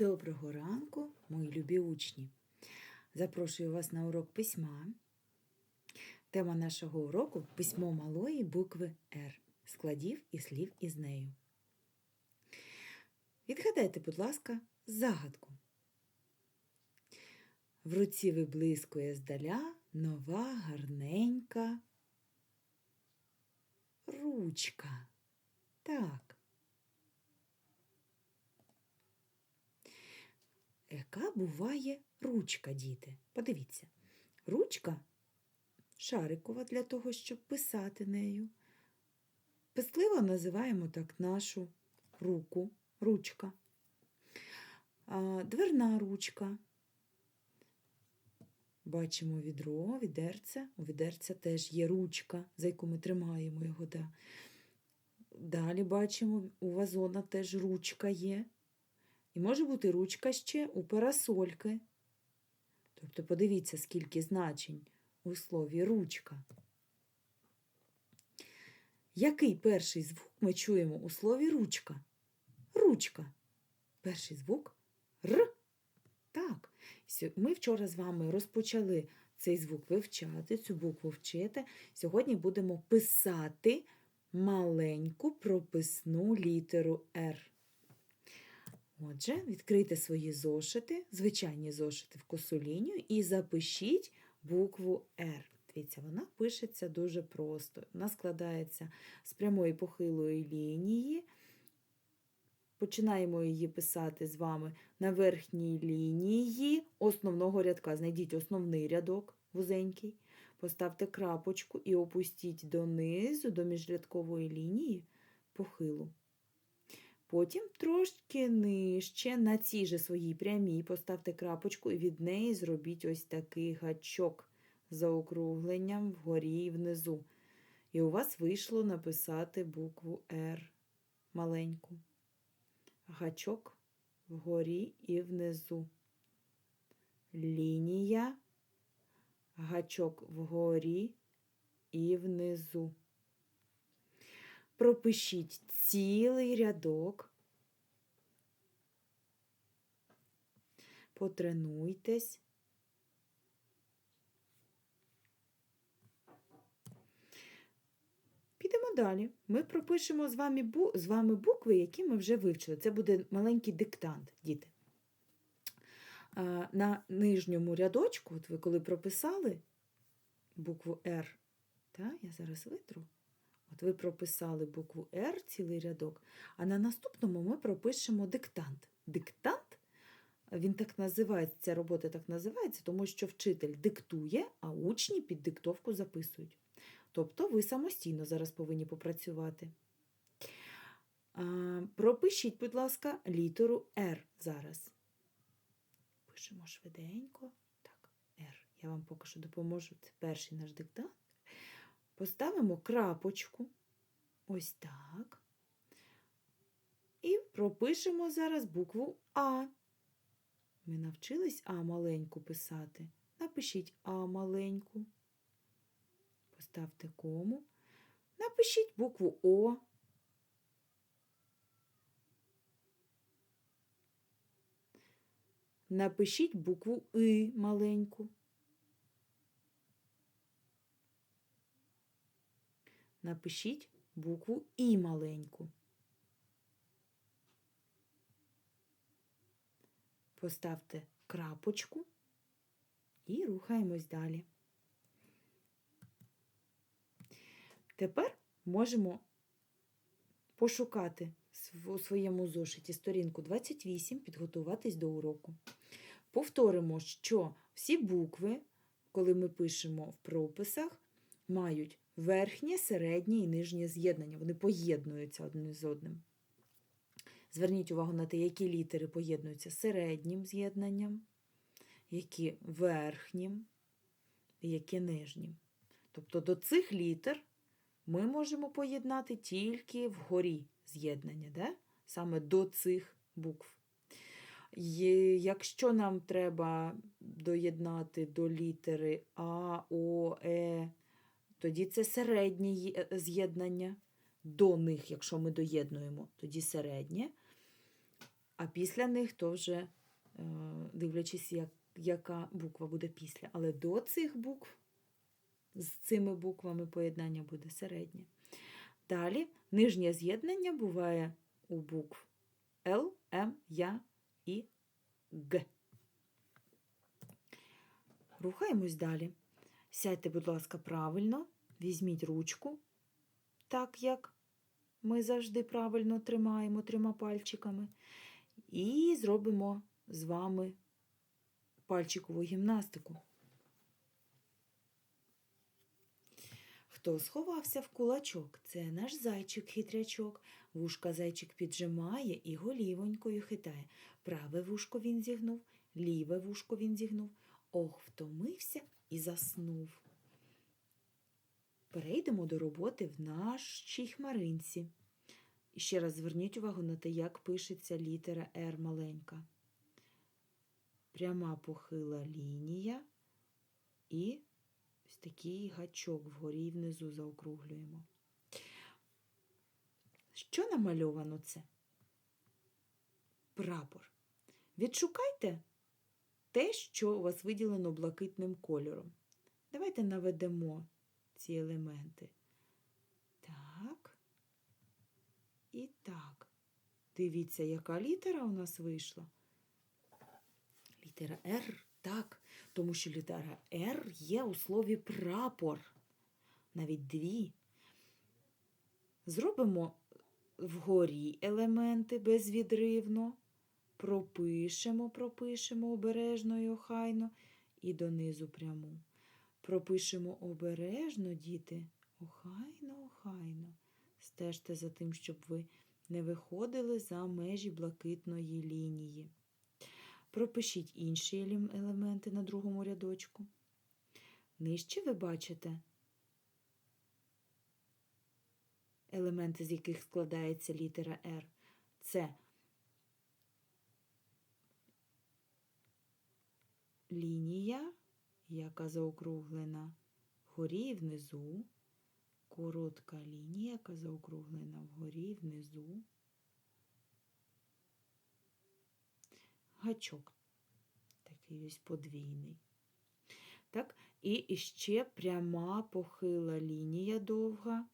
Доброго ранку, мої любі учні. Запрошую вас на урок письма. Тема нашого уроку письмо малої букви Р, складів і слів із нею. Відгадайте, будь ласка, загадку. В руці виблискує здаля нова гарненька ручка. Так. Яка буває ручка, діти? Подивіться. Ручка шарикова для того, щоб писати нею. Писливо називаємо так нашу руку, ручка. Дверна ручка. Бачимо відро, відерце. У відерця теж є ручка, за яку ми тримаємо його. Да. Далі бачимо, у вазона теж ручка є. Може бути ручка ще у парасольки. Тобто подивіться, скільки значень у слові ручка. Який перший звук ми чуємо у слові ручка? Ручка. Перший звук Р. Так. Ми вчора з вами розпочали цей звук вивчати, цю букву вчити. Сьогодні будемо писати маленьку прописну літеру Р. Отже, відкрийте свої зошити, звичайні зошити в косу лінію і запишіть букву Р. Дивіться, вона пишеться дуже просто. Вона складається з прямої похилої лінії. Починаємо її писати з вами на верхній лінії основного рядка. Знайдіть основний рядок вузенький, поставте крапочку і опустіть донизу, до міжрядкової лінії похилу. Потім трошки нижче на цій же своїй прямій поставте крапочку і від неї зробіть ось такий гачок за округленням вгорі і внизу. І у вас вийшло написати букву Р маленьку. Гачок вгорі і внизу. Лінія, гачок вгорі і внизу. Пропишіть цілий рядок, потренуйтесь. Підемо далі. Ми пропишемо з вами, бу... з вами букви, які ми вже вивчили. Це буде маленький диктант, діти. На нижньому рядочку, от ви коли прописали букву Р, та, я зараз витру. От ви прописали букву Р цілий рядок, а на наступному ми пропишемо диктант. Диктант, він так називається, ця робота так називається, тому що вчитель диктує, а учні під диктовку записують. Тобто ви самостійно зараз повинні попрацювати. Пропишіть, будь ласка, літеру Р зараз. Пишемо швиденько. Так, Р. Я вам поки що допоможу. Це перший наш диктант. Поставимо крапочку, ось так. І пропишемо зараз букву А. Ми навчились А маленьку писати. Напишіть А маленьку. Поставте кому. Напишіть букву О. Напишіть букву И маленьку. Напишіть букву І маленьку. Поставте крапочку і рухаємось далі. Тепер можемо пошукати у своєму зошиті сторінку 28, підготуватись до уроку. Повторимо, що всі букви, коли ми пишемо в прописах, мають верхнє, середнє і нижнє з'єднання. Вони поєднуються одне з одним. Зверніть увагу на те, які літери поєднуються середнім з'єднанням, які верхнім і які нижнім. Тобто до цих літер ми можемо поєднати тільки вгорі з'єднання, да? саме до цих букв. Якщо нам треба доєднати до літери А, О, Е, тоді це середнє з'єднання до них, якщо ми доєднуємо, тоді середнє. а після них то вже е, дивлячись, як, яка буква буде після. Але до цих букв з цими буквами поєднання буде середнє. Далі нижнє з'єднання буває у букв Л, М, Я і Г. Рухаємось далі. Сядьте, будь ласка, правильно, візьміть ручку, так як ми завжди правильно тримаємо трьома пальчиками. І зробимо з вами пальчикову гімнастику. Хто сховався в кулачок? Це наш зайчик-хитрячок. Вушка зайчик піджимає і голівонькою хитає. Праве вушко він зігнув, ліве вушко він зігнув. Ох, втомився і заснув. Перейдемо до роботи в нашій хмаринці. І ще раз зверніть увагу на те, як пишеться літера Р маленька. Пряма похила лінія і ось такий гачок вгорі і внизу заокруглюємо. Що намальовано це? Прапор. Відшукайте те, що у вас виділено блакитним кольором. Давайте наведемо ці елементи. Так. І так. Дивіться, яка літера у нас вийшла. Літера Р, так, тому що літера Р є у слові прапор. Навіть дві. Зробимо вгорі елементи безвідривно. Пропишемо, пропишемо обережно і охайно і донизу пряму. Пропишемо обережно, діти, охайно, охайно. Стежте за тим, щоб ви не виходили за межі блакитної лінії. Пропишіть інші елементи на другому рядочку. Нижче ви бачите елементи, з яких складається літера Р. Це лінія, яка заокруглена вгорі і внизу, коротка лінія, яка заокруглена вгорі і внизу, гачок, такий ось подвійний. Так, і ще пряма похила лінія довга,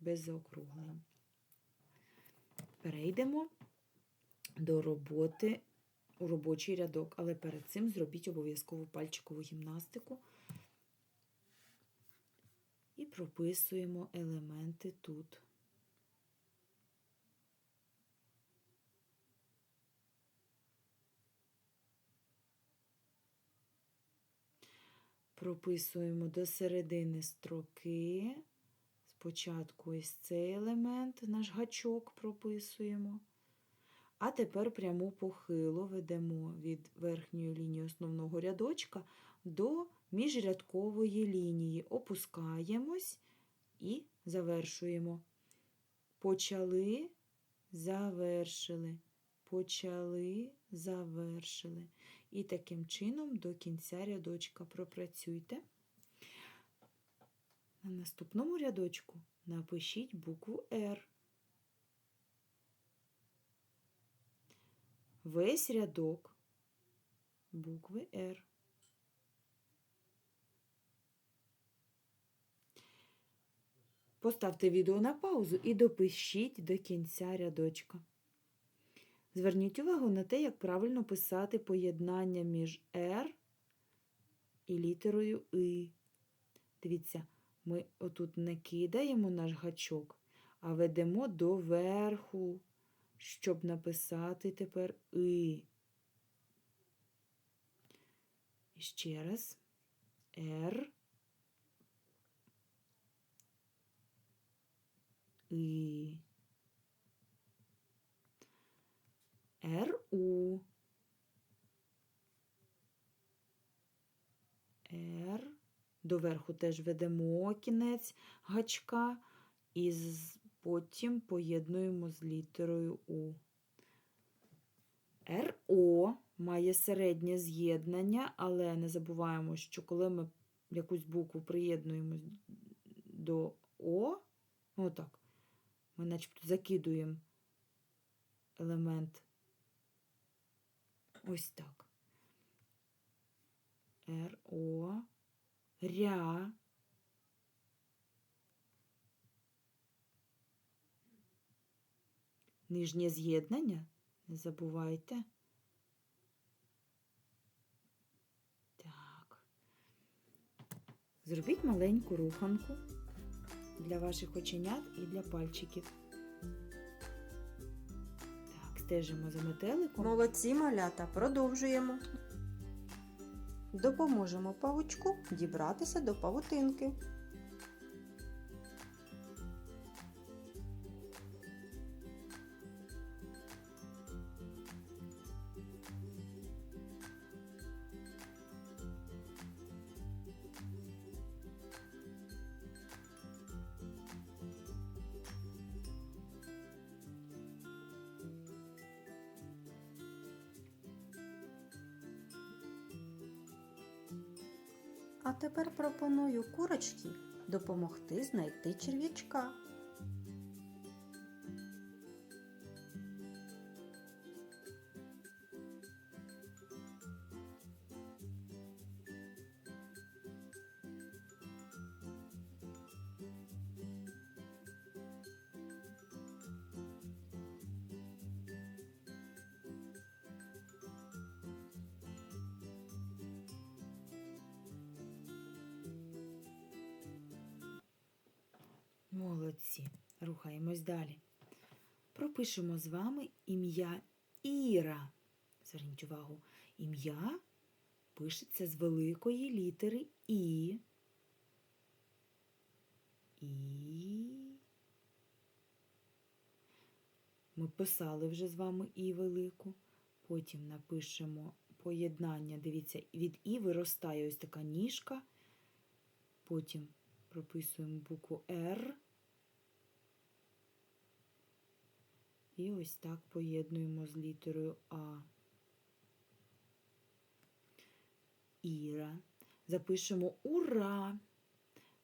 без заокруглень. Перейдемо до роботи у робочий рядок, але перед цим зробіть обов'язково пальчикову гімнастику і прописуємо елементи тут. Прописуємо до середини строки. Спочатку ось цей елемент, наш гачок прописуємо. А тепер пряму похилу ведемо від верхньої лінії основного рядочка до міжрядкової лінії. Опускаємось і завершуємо. Почали, завершили. Почали, завершили. І таким чином до кінця рядочка пропрацюйте. На наступному рядочку напишіть букву R. Весь рядок букви R. Поставте відео на паузу і допишіть до кінця рядочка. Зверніть увагу на те, як правильно писати поєднання між R і літерою И. Дивіться, ми отут не кидаємо наш гачок, а ведемо до верху, щоб написати тепер И. І ще раз Р. И. РУ. Р. Доверху теж ведемо кінець гачка і потім поєднуємо з літерою У. РО має середнє з'єднання, але не забуваємо, що коли ми якусь букву приєднуємо до О, ну так, ми начебто закидуємо елемент. Ось так. Р, О, ря. Нижнє з'єднання. Не забувайте. Так. Зробіть маленьку руханку для ваших оченят і для пальчиків. Так, стежимо за метеликом. Молодці малята, продовжуємо. Допоможемо павучку дібратися до павутинки. А тепер пропоную курочці допомогти знайти черв'ячка. Молодці. Рухаємось далі. Пропишемо з вами ім'я Іра. Зверніть увагу, ім'я пишеться з великої літери І. І. Ми писали вже з вами І велику. Потім напишемо поєднання. Дивіться, від І виростає ось така ніжка. Потім прописуємо букву Р. І ось так поєднуємо з літерою А. Іра. Запишемо Ура.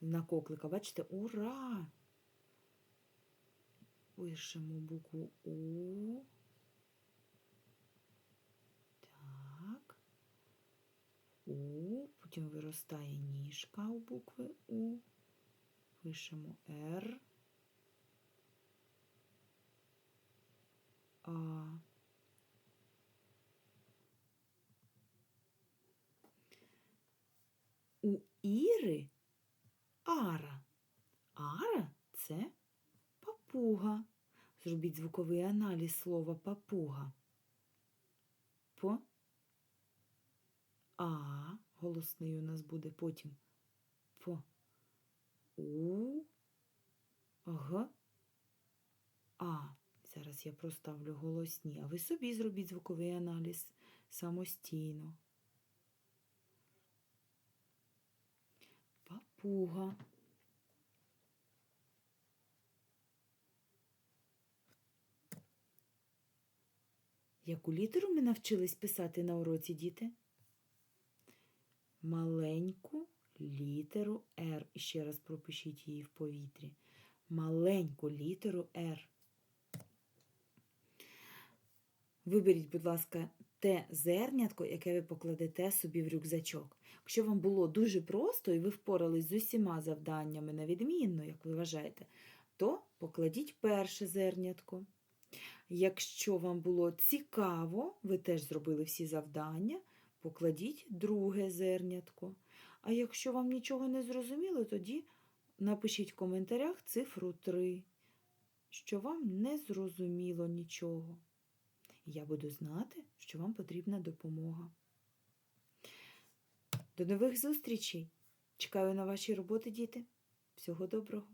Знак оклика, бачите, ура. Пишемо букву У. Так. У. Потім виростає ніжка у букви У. Пишемо Р. А. У Іри Ара. Ара це папуга. Зробіть звуковий аналіз слова папуга. По А. Голосний у нас буде потім по У. Г. А. Зараз я проставлю голосні, а ви собі зробіть звуковий аналіз самостійно. Папуга. Яку літеру ми навчились писати на уроці, діти? Маленьку літеру Р. І ще раз пропишіть її в повітрі. Маленьку літеру Р. Виберіть, будь ласка, те зернятко, яке ви покладете собі в рюкзачок. Якщо вам було дуже просто і ви впорались з усіма завданнями на відмінно, як ви вважаєте, то покладіть перше зернятко. Якщо вам було цікаво, ви теж зробили всі завдання, покладіть друге зернятко. А якщо вам нічого не зрозуміло, тоді напишіть в коментарях цифру 3, що вам не зрозуміло нічого. Я буду знати, що вам потрібна допомога. До нових зустрічей! Чекаю на ваші роботи, діти. Всього доброго!